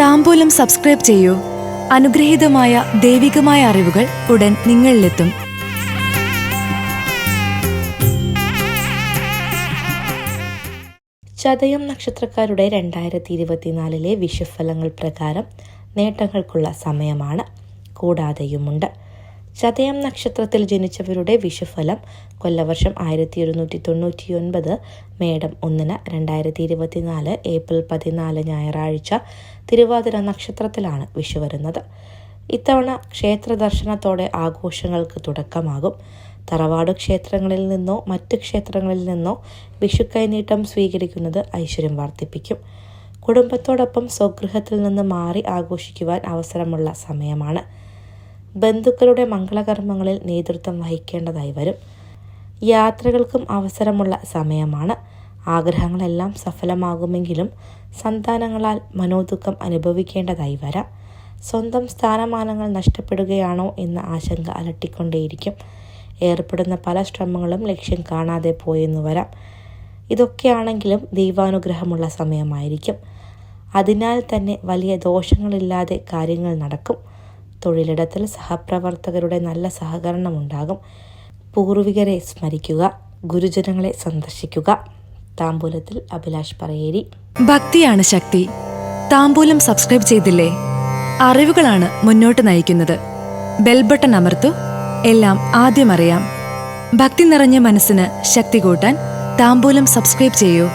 താമ്പൂലം subscribe ചെയ്യൂ. അനുഗ്രഹീതമായ ദൈവികമായ അറിവുകൾ ഉടൻ നിങ്ങളിലെത്തും. ചതയം നക്ഷത്രക്കാരുടെ രണ്ടായിരത്തി ഇരുപത്തിനാലിലെ വിഷുഫലങ്ങൾ പ്രകാരം നേട്ടങ്ങൾക്കുള്ള സമയമാണ്. കൂടാതെയുമുണ്ട് ചതയം നക്ഷത്രത്തിൽ ജനിച്ചവരുടെ വിഷുഫലം കൊല്ലവർഷം ആയിരത്തി ഒരുന്നൂറ്റി തൊണ്ണൂറ്റി ഒൻപത് മേടം ഒന്നിന് രണ്ടായിരത്തി ഇരുപത്തിനാല് ഏപ്രിൽ പതിനാല് ഞായറാഴ്ച തിരുവാതിര നക്ഷത്രത്തിലാണ് വിഷു വരുന്നത്. ഇത്തവണ ക്ഷേത്ര ദർശനത്തോടെ ആഘോഷങ്ങൾക്ക് തുടക്കമാകും. തറവാട് ക്ഷേത്രങ്ങളിൽ നിന്നോ മറ്റ് ക്ഷേത്രങ്ങളിൽ നിന്നോ വിഷു കൈനീട്ടം സ്വീകരിക്കുന്നത് ഐശ്വര്യം വർദ്ധിപ്പിക്കും. കുടുംബത്തോടൊപ്പം സ്വഗൃഹത്തിൽ നിന്ന് മാറി ആഘോഷിക്കുവാൻ അവസരമുള്ള സമയമാണ്. ബന്ധുക്കളുടെ മംഗളകർമ്മങ്ങളിൽ നേതൃത്വം വഹിക്കേണ്ടതായി വരും. യാത്രകൾക്കും അവസരമുള്ള സമയമാണ്. ആഗ്രഹങ്ങളെല്ലാം സഫലമാകുമെങ്കിലും സന്താനങ്ങളാൽ മനോദുഃഖം അനുഭവിക്കേണ്ടതായി വരാം. സ്വന്തം സ്ഥാനമാനങ്ങൾ നഷ്ടപ്പെടുകയാണോ എന്ന ആശങ്ക അലട്ടിക്കൊണ്ടേയിരിക്കും. ഏർപ്പെടുന്ന പല ശ്രമങ്ങളും ലക്ഷ്യം കാണാതെ പോയെന്നു വരാം. ഇതൊക്കെയാണെങ്കിലും ദൈവാനുഗ്രഹമുള്ള സമയമായിരിക്കും. അതിനാൽ തന്നെ വലിയ ദോഷങ്ങളില്ലാതെ കാര്യങ്ങൾ നടക്കും. തൊഴിലിടത്തിൽ സഹപ്രവർത്തകരുടെ നല്ല സഹകരണമുണ്ടാകും. പൂർവികരെ സ്മരിക്കുക ഗുരുജനങ്ങളെ സന്ദർശിക്കുക. താമ്പൂലത്തിൽ അഭിലാഷ് പറയേരി. ഭക്തിയാണ് ശക്തി. താമ്പൂലം സബ്സ്ക്രൈബ് ചെയ്തില്ലേ? അറിവുകളാണ് മുന്നോട്ട് നയിക്കുന്നത്. ബെൽ ബട്ടൺ അമർത്തു എല്ലാം ആദ്യം അറിയാം. ഭക്തി നിറഞ്ഞ മനസ്സിന് ശക്തി കൂട്ടാൻ താമ്പൂലം സബ്സ്ക്രൈബ് ചെയ്യൂ.